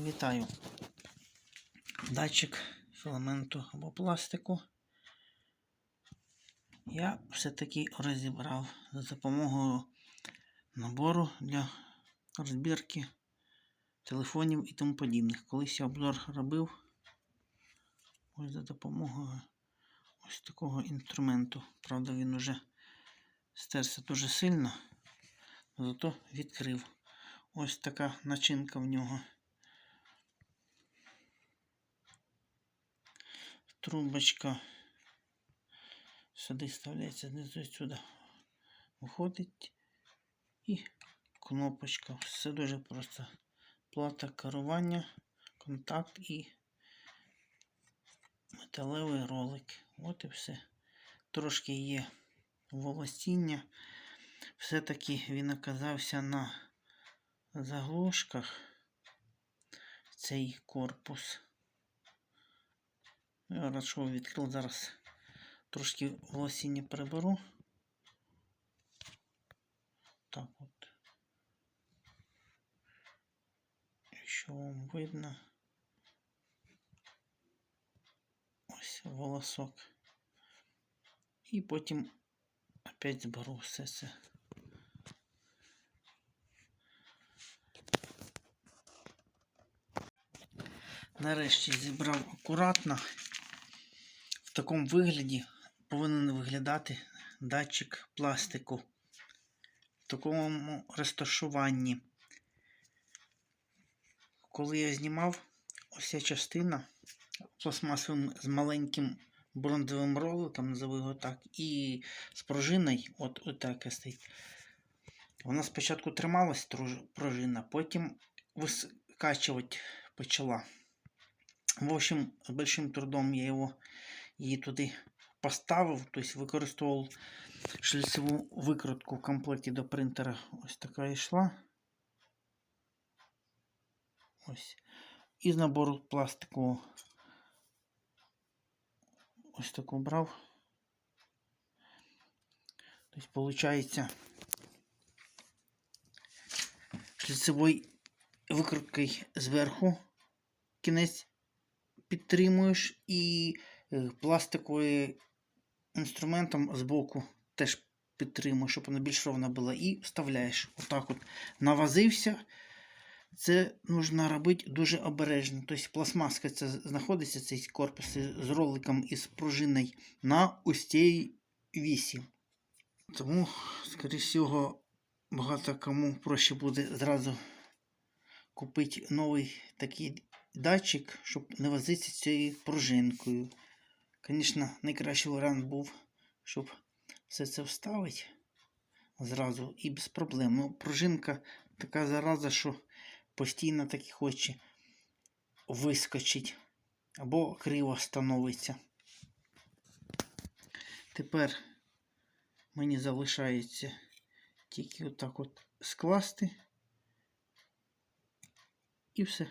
Вітаю. Датчик філаменту або пластику. Я все-таки розібрав за допомогою набору для розбірки телефонів і тому подібних. Колись я обзор робив ось за допомогою ось такого інструменту. Правда, він уже стерся дуже сильно, зато відкрив. Ось така начинка в нього. Трубочка сюди вставляється, знизу сюди виходить. І кнопочка. Все дуже просто. Плата керування, контакт і металевий ролик. От і все. Трошки є волосіння. Все-таки він оказався на заглушках цей корпус. Я рад, що відкрив зараз трошки волосіння приберу. Так от. Якщо вам видно. Ось волосок. І потім опять зберу все це. Нарешті зібрав акуратно. Такому вигляді повинен виглядати датчик пластику. В такому розташуванні. Коли я знімав ось ця частина пластмасовим з маленьким бронзовим роликом, назову його так, і з пружиною, от отак стоїть. Вона спочатку трималась пружина, потім вискачувати почала. В общем, з большим трудом я його її туди поставив, тобто використовував шліцеву викрутку в комплекті до принтера. Ось така йшла. Ось. Із набору пластикового. Ось таку брав. Тобто, виходить, шліцевою викруткою зверху кінець підтримуєш і пластиковим інструментом збоку теж підтримуєш, щоб вона більш ровна була. І вставляєш. Отак от навазився. Це потрібно робити дуже обережно. Тобто пластмаска це знаходиться цей корпус з роликом і з пружиною на ось цій вісі. Тому, скоріше всього, багато кому проще буде зразу купити новий такий датчик, щоб не возитися цією пружинкою. Звісно, найкращий варіант був, щоб все це вставити зразу і без проблем. Ну, пружинка така зараза, що постійно таки хоче вискочить або криво становиться. Тепер мені залишається тільки отак от скласти і все.